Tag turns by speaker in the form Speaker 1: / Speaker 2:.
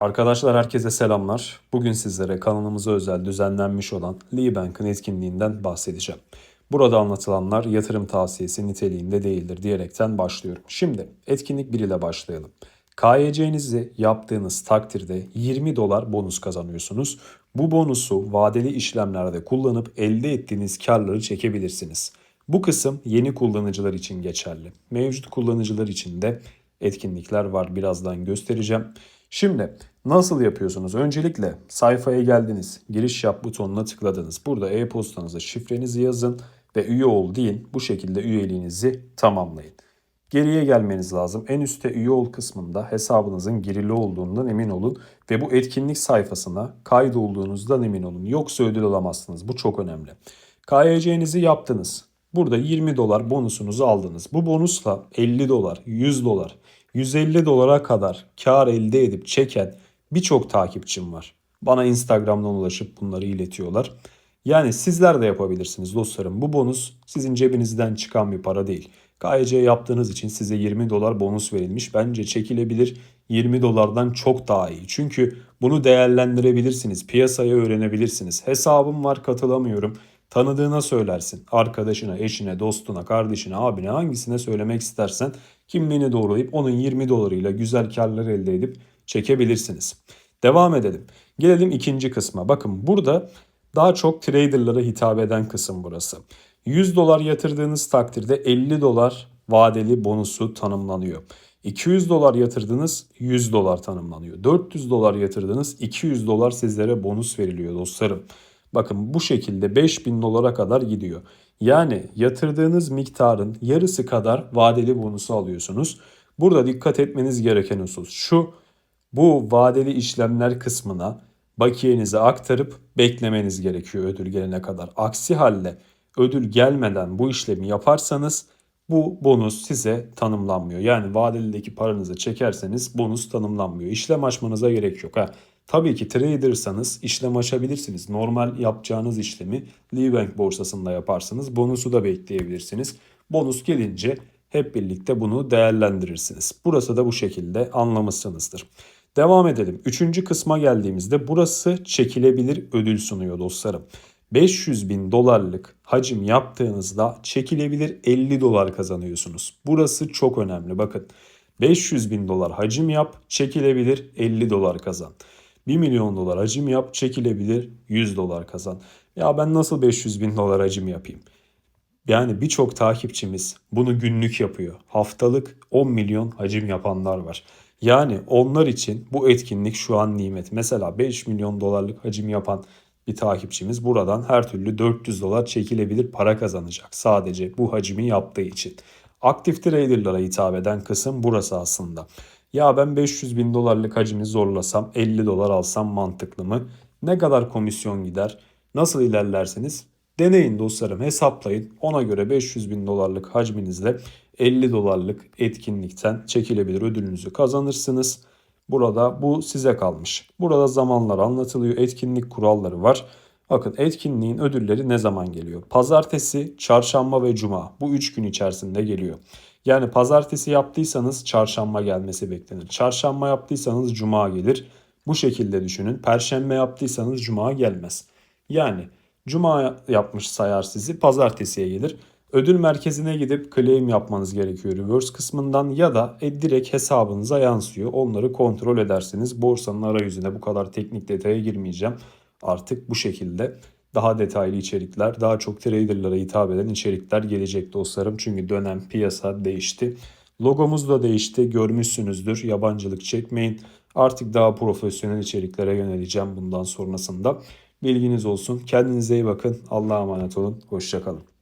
Speaker 1: Arkadaşlar herkese selamlar. Bugün sizlere kanalımıza özel düzenlenmiş olan Lee Bank'ın etkinliğinden bahsedeceğim. Burada anlatılanlar yatırım tavsiyesi niteliğinde değildir diyerekten başlıyorum. Şimdi etkinlik 1 ile başlayalım. KYC'nizi yaptığınız takdirde 20 dolar bonus kazanıyorsunuz. Bu bonusu vadeli işlemlerde kullanıp elde ettiğiniz karları çekebilirsiniz. Bu kısım yeni kullanıcılar için geçerli. Mevcut kullanıcılar için de etkinlikler var. Birazdan göstereceğim. Şimdi nasıl yapıyorsunuz? Öncelikle sayfaya geldiniz. Giriş yap butonuna tıkladınız. Burada e-postanıza şifrenizi yazın ve üye ol deyin. Bu şekilde üyeliğinizi tamamlayın. Geriye gelmeniz lazım. En üstte üye ol kısmında hesabınızın girili olduğundan emin olun ve bu etkinlik sayfasına kaydolduğunuzdan emin olun. Yoksa ödül alamazsınız. Bu çok önemli. KYC'nizi yaptınız. Burada 20 dolar bonusunuzu aldınız. Bu bonusla 50 dolar, 100 dolar, 150 dolara kadar kar elde edip çeken birçok takipçim var. Bana Instagram'dan ulaşıp bunları iletiyorlar. Yani sizler de yapabilirsiniz dostlarım. Bu bonus sizin cebinizden çıkan bir para değil. KYC yaptığınız için size 20 dolar bonus verilmiş. Bence çekilebilir 20 dolardan çok daha iyi. Çünkü bunu değerlendirebilirsiniz. Piyasayı öğrenebilirsiniz. Hesabım var katılamıyorum. Tanıdığına söylersin. Arkadaşına, eşine, dostuna, kardeşine, abine hangisine söylemek istersen kimliğini doğrulayıp onun 20 dolarıyla güzel karlar elde edip çekebilirsiniz. Devam edelim. Gelelim ikinci kısma. Bakın burada daha çok traderlara hitap eden kısım burası. 100 dolar yatırdığınız takdirde 50 dolar vadeli bonusu tanımlanıyor. 200 dolar yatırdınız 100 dolar tanımlanıyor. 400 dolar yatırdınız 200 dolar sizlere bonus veriliyor dostlarım. Bakın bu şekilde 5000 dolara kadar gidiyor. Yani yatırdığınız miktarın yarısı kadar vadeli bonusu alıyorsunuz. Burada dikkat etmeniz gereken husus şu. Bu vadeli işlemler kısmına bakiyenizi aktarıp beklemeniz gerekiyor ödül gelene kadar. Aksi halde ödül gelmeden bu işlemi yaparsanız bu bonus size tanımlanmıyor. Yani vadelideki paranızı çekerseniz bonus tanımlanmıyor. İşlem açmanıza gerek yok. Ha, tabii ki tradersanız işlem açabilirsiniz. Normal yapacağınız işlemi Libank borsasında yaparsınız. Bonusu da bekleyebilirsiniz. Bonus gelince hep birlikte bunu değerlendirirsiniz. Burası da bu şekilde anlamışsınızdır. Devam edelim. Üçüncü kısma geldiğimizde burası çekilebilir ödül sunuyor dostlarım. 500 bin dolarlık hacim yaptığınızda çekilebilir 50 dolar kazanıyorsunuz. Burası çok önemli bakın. 500 bin dolar hacim yap çekilebilir 50 dolar kazan. 1 milyon dolar hacim yap çekilebilir 100 dolar kazan. Ya ben nasıl 500 bin dolar hacim yapayım? Yani birçok takipçimiz bunu günlük yapıyor. Haftalık 10 milyon hacim yapanlar var. Yani onlar için bu etkinlik şu an nimet. Mesela 5 milyon dolarlık hacim yapan bir takipçimiz buradan her türlü 400 dolar çekilebilir para kazanacak. Sadece bu hacmi yaptığı için. Aktif traderlara hitap eden kısım burası aslında. Ya ben 500 bin dolarlık hacmi zorlasam 50 dolar alsam mantıklı mı? Ne kadar komisyon gider? Nasıl ilerlerseniz deneyin dostlarım hesaplayın. Ona göre 500 bin dolarlık hacminizle 50 dolarlık etkinlikten çekilebilir ödülünüzü kazanırsınız. Burada bu size kalmış. Burada zamanlar anlatılıyor. Etkinlik kuralları var. Bakın etkinliğin ödülleri ne zaman geliyor? Pazartesi, çarşamba ve cuma. Bu 3 gün içerisinde geliyor. Yani pazartesi yaptıysanız çarşamba gelmesi beklenir. Çarşamba yaptıysanız cuma gelir. Bu şekilde düşünün. Perşembe yaptıysanız cuma gelmez. Yani cuma yapmış sayar sizi pazartesiye gelir. Ödül merkezine gidip claim yapmanız gerekiyor reverse kısmından ya da e, direkt hesabınıza yansıyor. Onları kontrol edersiniz. Borsanın arayüzüne bu kadar teknik detaya girmeyeceğim. Artık bu şekilde daha detaylı içerikler, daha çok traderlara hitap eden içerikler gelecek dostlarım. Çünkü dönem piyasa değişti. Logomuz da değişti. Görmüşsünüzdür. Yabancılık çekmeyin. Artık daha profesyonel içeriklere yöneleceğim bundan sonrasında. Bilginiz olsun. Kendinize iyi bakın. Allah'a emanet olun. Hoşçakalın.